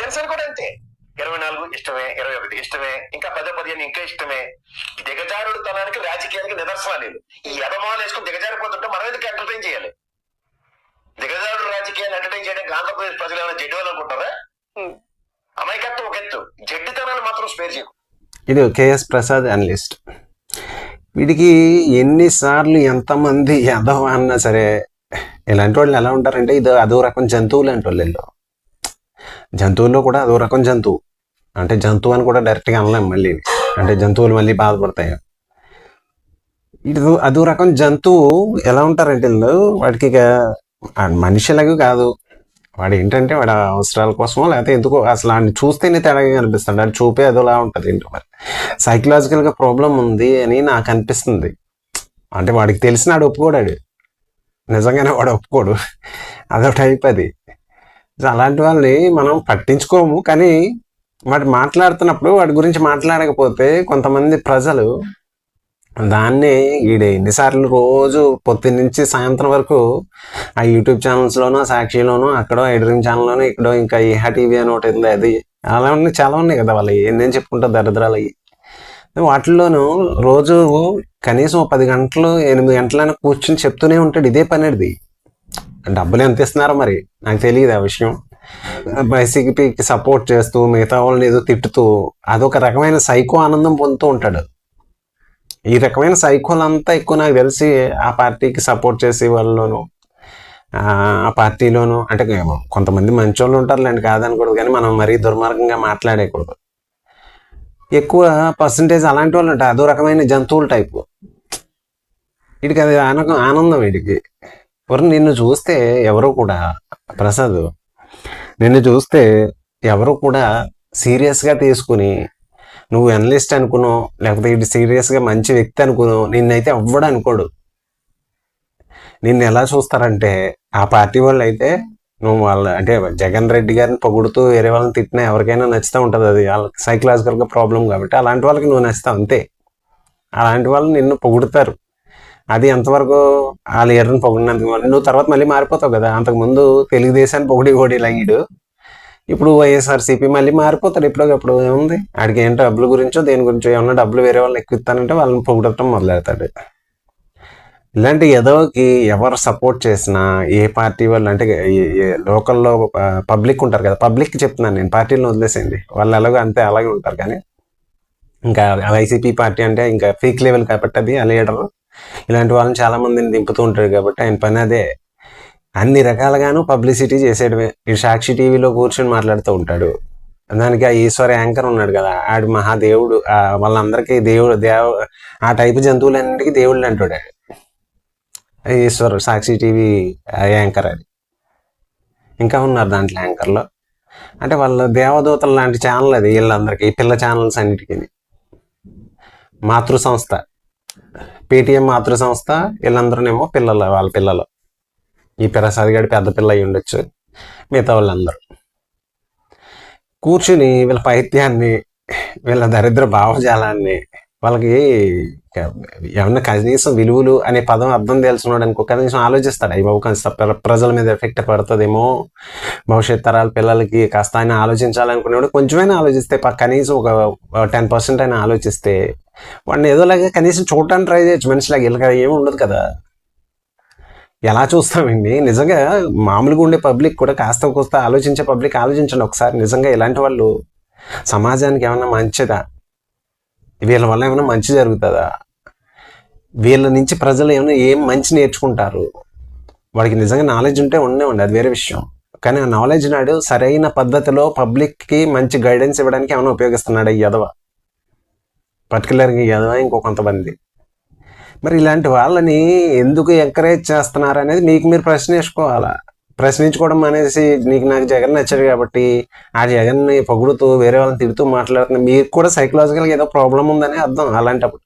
జనసేన కూడా అంతే. ఇరవై నాలుగు ఇష్టమే ఇరవై ఒకటి ఇష్టమే ఇంకా పదే పదిహేను ఇంకా ఇష్టమే. దిగజారుడు తనానికి రాజకీయానికి నిదర్శనాలు. ఈ ఎదమాలు వేసుకుని దిగజారిపోతుంటే మనం ఎందుకు ఎంటర్టైన్ చేయాలి? దిగజారుడు రాజకీయాన్ని ఎంటర్టైన్ చేయడానికి ఆంధ్రప్రదేశ్ ప్రజలు ఏమైనా జడ్డు అనుకుంటారా? అమాయకత్వం ఒక ఎత్తు. జడ్డితనాన్ని మాత్రం స్పేర్ చేయకు. ఇది కేఎస్ ప్రసాద్ అనలిస్ట్ వీడికి ఎన్నిసార్లు ఎంతమంది ఎదవ అన్నా సరే ఇలాంటి వాళ్ళు ఎలా ఉంటారంటే ఇది అదో రకం జంతువులు అంటే వీళ్ళు. జంతువుల్లో కూడా అదో రకం జంతువు. అంటే జంతువు అని కూడా డైరెక్ట్గా అనలేం మళ్ళీ. అంటే జంతువులు మళ్ళీ బాధపడతాయి. ఇటు అదో రకం జంతువు ఎలా ఉంటారంటే వాడికి ఇక ఆ మనిషిలాగా కాదు. వాడు ఏంటంటే వాడి అవసరాల కోసమో లేకపోతే ఎందుకో అసలు వాడిని చూస్తేనే తేడాగా కనిపిస్తాడు. వాడు చూపే అదోలా ఉంటుంది. ఏంటో మరి? సైకలాజికల్గా ప్రాబ్లం ఉంది అని నాకు అనిపిస్తుంది. అంటే వాడికి తెలిసినాడు ఒప్పుకోడాడు నిజంగానే వాడు ఒప్పుకోడు. అదో టైప్ అది. అలాంటి వాళ్ళని మనం పట్టించుకోము. కానీ వాడు మాట్లాడుతున్నప్పుడు వాడి గురించి మాట్లాడకపోతే కొంతమంది ప్రజలు దాన్ని ఈడ ఎన్నిసార్లు రోజు పొద్దున్న నుంచి సాయంత్రం వరకు ఆ యూట్యూబ్ ఛానల్స్లోనో సాక్షిలోనో అక్కడో ఐడ్రీమ్ ఛానల్లోనో ఇక్కడో ఇంకా ఈహా టీవీ అని ఒకటి ఉంది. అది అలా ఉన్నాయి చాలా ఉన్నాయి కదా వాళ్ళు నేను చెప్పుకుంటా దరిద్రాలు అవి వాటిల్లోనూ రోజు కనీసం పది గంటలు ఎనిమిది గంటలైనా కూర్చుని చెప్తూనే ఉంటాడు. ఇదే పని అది డబ్బులు ఎంత ఇస్తున్నారో మరి? నాకు తెలియదు ఆ విషయం. వైసీపీకి సపోర్ట్ చేస్తూ మిగతా వాళ్ళని ఏదో తిట్టుతూ అదొక రకమైన సైకో ఆనందం పొందుతూ ఉంటాడు. ఈ రకమైన సైకోలంతా ఎక్కువ నాకు తెలిసి ఆ పార్టీకి సపోర్ట్ చేసే వాళ్ళలోను ఆ పార్టీలోను అంటే కొంతమంది మంచోళ్ళు ఉంటారులేండి కాదనకూడదు కానీ మనం మరీ దుర్మార్గంగా మాట్లాడేకూడదు ఎక్కువ పర్సంటేజ్ అలాంటి వాళ్ళు ఉంటారు అదో రకమైన జంతువుల టైపు. వీడికి అది ఆనందం వీడికి. ఎవరు నిన్ను చూస్తే ఎవరు కూడా ప్రసాద్ నిన్ను చూస్తే ఎవరు కూడా సీరియస్గా తీసుకుని నువ్వు ఎనలిస్ట్ అనుకున్నావు లేకపోతే ఇటు సీరియస్గా మంచి వ్యక్తి అనుకున్నావు నిన్నైతే ఎవ్వడు అనుకోడు. నిన్ను ఎలా చూస్తారంటే ఆ పార్టీ వాళ్ళు అయితే నువ్వు వాళ్ళ అంటే జగన్ రెడ్డి గారిని పొగుడుతూ వేరే వాళ్ళని తిట్టినా ఎవరికైనా నచ్చుతూ ఉంటుంది అది. వాళ్ళకి సైకలాజికల్గా ప్రాబ్లం కాబట్టి అలాంటి వాళ్ళకి నువ్వు నచ్చుతావు అంతే. అలాంటి వాళ్ళు నిన్ను పొగుడుతారు. అది ఎంతవరకు ఆ లీడర్ని పొగిడినందుకు నువ్వు తర్వాత మళ్ళీ మారిపోతావు కదా. అంతకుముందు తెలుగుదేశాన్ని పొగిడి ఓడి లంగిడు ఇప్పుడు వైఎస్ఆర్సీపీ మళ్ళీ మారిపోతాడు ఎప్పుడోకప్పుడు ఏముంది? ఆడికి ఏంటో డబ్బుల గురించో దేని గురించో ఏమన్నా డబ్బులు వేరే వాళ్ళని ఎక్కువ ఇస్తానంటే వాళ్ళని పొగడటం మొదలెడతాడు. ఇలాంటి ఎదవకి ఎవరు సపోర్ట్ చేసినా ఏ పార్టీ వాళ్ళు అంటే లోకల్లో పబ్లిక్ ఉంటారు కదా. పబ్లిక్ చెప్తున్నాను నేను. పార్టీలను వదిలేసేయండి. వాళ్ళు ఎలాగో అంతే అలాగే ఉంటారు. కానీ ఇంకా వైసీపీ పార్టీ అంటే ఇంకా పీక్ లెవెల్ కాబట్టి అది ఆ లీడర్ ఇలాంటి వాళ్ళని చాలా మందిని దింపుతూ ఉంటారు కాబట్టి ఆయన పని అదే. అన్ని రకాలుగాను పబ్లిసిటీ చేసేయడమే. ఈ సాక్షి టీవీలో కూర్చొని మాట్లాడుతూ ఉంటాడు. దానికి ఆ ఈశ్వర యాంకర్ ఉన్నాడు కదా ఆడు మహాదేవుడు. వాళ్ళందరికీ దేవుడు దేవ ఆ టైపు జంతువులన్నిటికీ దేవుళ్ళు అంటాడు ఆడు. ఈశ్వర్ సాక్షి టీవీ యాంకర్ అది. ఇంకా ఉన్నారు దాంట్లో యాంకర్లో. అంటే వాళ్ళ దేవదూతలు లాంటి ఛానల్ అది వీళ్ళందరికీ పిల్ల ఛానల్స్ అన్నిటికీ మాతృ సంస్థ పేటిఎం మాతృ సంస్థ వీళ్ళందరూనేమో పిల్లలు వాళ్ళ పిల్లలు. ఈ ప్రసాద్ గడి పెద్ద పిల్ల అయి ఉండొచ్చు మిగతా వాళ్ళందరూ. కూర్చుని వీళ్ళ పైత్యాన్ని వీళ్ళ దరిద్ర భావజాలాన్ని వాళ్ళకి ఏమన్నా కనీసం విలువలు అనే పదం అర్థం తెలుసుకున్నాడు అనుకో కనీసం ఆలోచిస్తాడు. అయ్యి బాబు కాస్త ప్రజల మీద ఎఫెక్ట్ పడుతుందేమో భవిష్యత్ తరాల పిల్లలకి కాస్త ఆయన ఆలోచించాలనుకునేవాడు. కొంచెమైనా ఆలోచిస్తే కనీసం ఒక టెన్ పర్సెంట్ అయినా ఆలోచిస్తే వాడిని ఏదోలాగా కనీసం చూడటానికి ట్రై చేయొచ్చు. మనిషిలాగా వీళ్ళకి ఏమి ఉండదు కదా. ఎలా చూస్తామండి నిజంగా మామూలుగా ఉండే పబ్లిక్ కూడా కాస్త కోస్త ఆలోచించే పబ్లిక్ ఆలోచించండి ఒకసారి. నిజంగా ఇలాంటి వాళ్ళు సమాజానికి ఏమైనా మంచిదా? వీళ్ళ వల్ల ఏమైనా మంచి జరుగుతుందా? వీళ్ళ నుంచి ప్రజలు ఏమైనా ఏం మంచి నేర్చుకుంటారు? వాడికి నిజంగా నాలెడ్జ్ ఉంటే ఉండే ఉండే అది వేరే విషయం. కానీ ఆ నాలెడ్జ్ నాడు సరైన పద్ధతిలో పబ్లిక్కి మంచి గైడెన్స్ ఇవ్వడానికి ఏమైనా ఉపయోగిస్తున్నాడు ఈ యదవ? పర్టికులర్గా ఈ యదవ ఇంకో కొంతమంది మరి ఇలాంటి వాళ్ళని ఎందుకు ఎంకరేజ్ చేస్తున్నారు అనేది మీకు మీరు ప్రశ్న వేసుకోవాలా ప్రశ్నించుకోవడం అనేసి నీకు నాకు జగన్ నచ్చాడు కాబట్టి ఆ జగన్ని పొగుడుతూ వేరే వాళ్ళని తిడుతూ మాట్లాడుతున్నా మీకు కూడా సైకలాజికల్గా ఏదో ప్రాబ్లం ఉందని అర్థం అలాంటప్పుడు.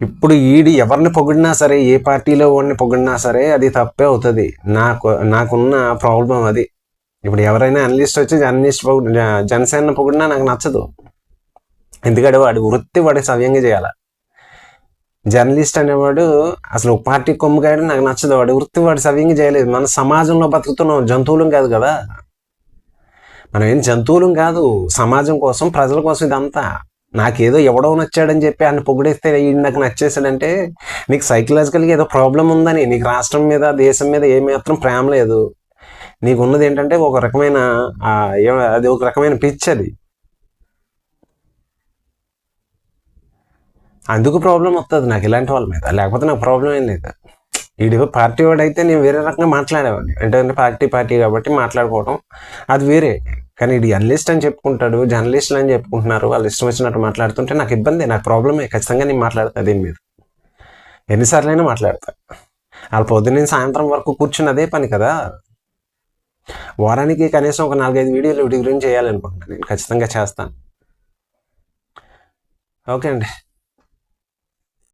ఇప్పుడు ఈడు ఎవరిని పొగిడినా సరే ఏ పార్టీలో వాడిని పొగిడినా సరే అది తప్పే అవుతుంది. నాకు నాకున్న ప్రాబ్లం అది. ఇప్పుడు ఎవరైనా అనలిస్ట్ వచ్చి జర్నలిస్ట్ పొగిడి జనసేన పొగిడినా నాకు నచ్చదు. ఎందుకంటే వాడి వృత్తి వాడి సవ్యంగా చేయాలి. జర్నలిస్ట్ అనేవాడు అసలు పార్టీ కొమ్ము కాయడం నాకు నచ్చదు. వాడి వృత్తి వాడు సవ్యంగా చేయలేదు. మన సమాజంలో బతుకుతున్నాం. జంతువులం కాదు కదా. మనం ఏం జంతువులం కాదు. సమాజం కోసం ప్రజల కోసం ఇదంతా. నాకేదో ఎవడో నచ్చాడని చెప్పి ఆయన పొగిడేస్తే నాకు నచ్చేసాడంటే నీకు సైకలాజికల్గా ఏదో ప్రాబ్లం ఉందని. నీకు రాష్ట్రం మీద దేశం మీద ఏమాత్రం ప్రేమ లేదు. నీకు ఉన్నది ఏంటంటే ఒక రకమైన అది ఒక రకమైన పిచ్ అది. అందుకు ప్రాబ్లం వస్తుంది నాకు ఇలాంటి వాళ్ళ మీద. లేకపోతే నాకు ప్రాబ్లం ఏం లేదు. ఈడు పార్టీ వాడైతే నేను వేరే రకంగా మాట్లాడేవాడిని. అంటే పార్టీ పార్టీ కాబట్టి మాట్లాడుకోవడం అది వేరే. కానీ ఇది జర్నలిస్ట్ అని చెప్పుకుంటాడు జర్నలిస్టులు అని చెప్పుకుంటున్నారు వాళ్ళు ఇష్టం వచ్చినట్టు మాట్లాడుతుంటే నాకు ఇబ్బంది నాకు ప్రాబ్లమే ఖచ్చితంగా నేను మాట్లాడతా దీని మీద. ఎన్నిసార్లు అయినా మాట్లాడతా. వాళ్ళ పొద్దున్న సాయంత్రం వరకు కూర్చుని అదే పని కదా. వారానికి కనీసం ఒక నాలుగైదు వీడియోలు వీటి గురించి చేయాలనుకుంటున్నాను నేను. ఖచ్చితంగా చేస్తాను. ఓకే అండి.